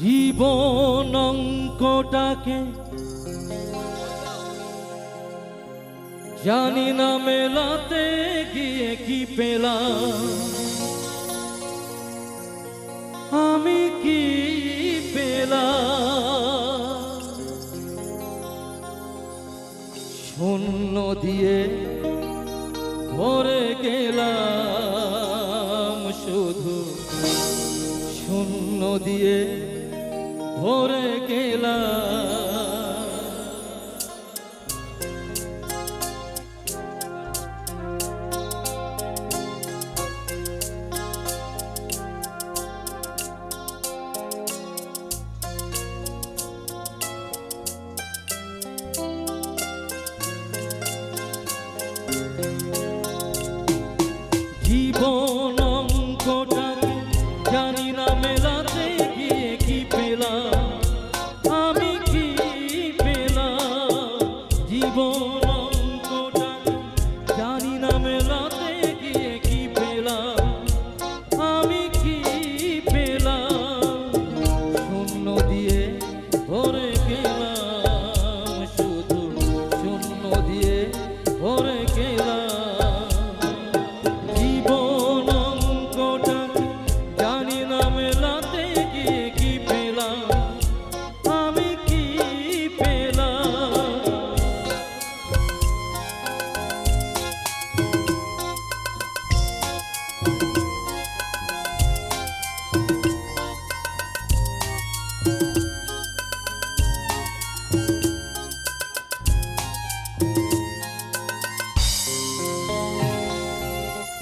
জীবন অঙ্কটাকে জানি না মেলাতে গিয়ে কি পেলাম। আমি কি পেলাম? শূন্য দিয়ে ভরে গেলাম শুধু। শূন্য দিয়ে ভরে গেলাম।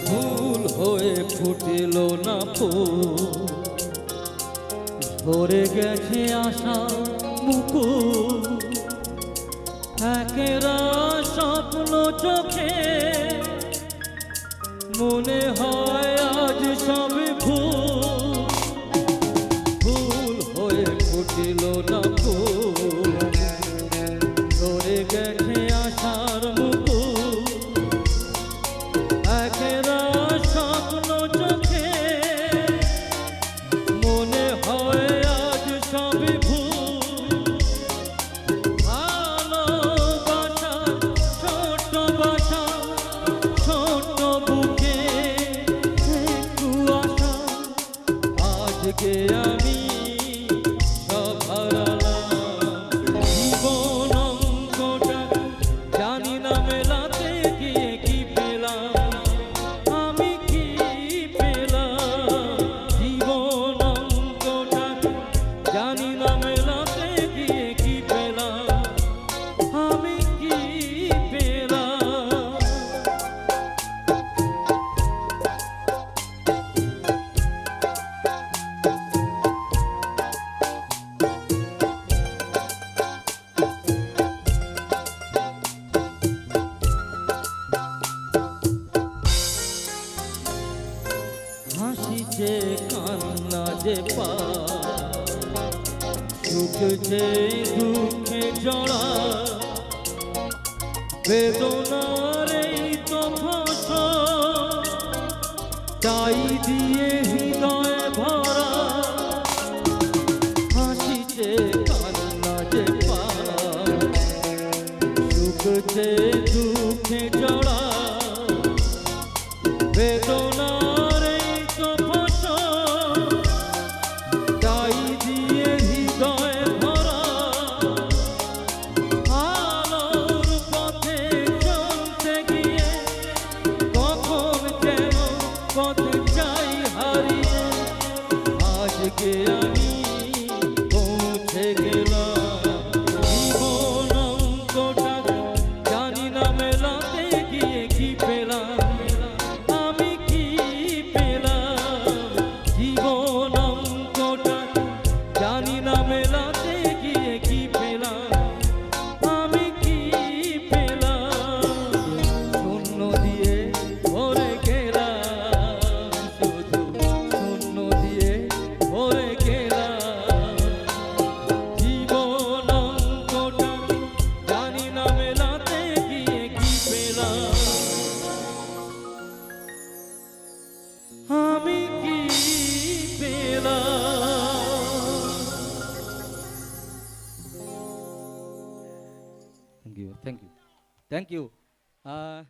ফুল হয়ে ফুটিল না ধরে গেছে আশা মুকুল। একেরা স্বপ্ন চোখে। মনে হয় আজ ফুটিল না ধরে গেছে আশার একেরা স্বপ্ন চোখে। মনে হয় আজ সবই ভুল। ভালোবাসা, ছোট বাসা, ছোট বুকে আজকে যে কান্না যে পা যে দুঃখে জড়া। বেদনার এই তো ভাষা তাই দিয়ে হৃদয় ভরা। হাসি যে কান্না যে পা সুখ thank you. Thank you. Uh,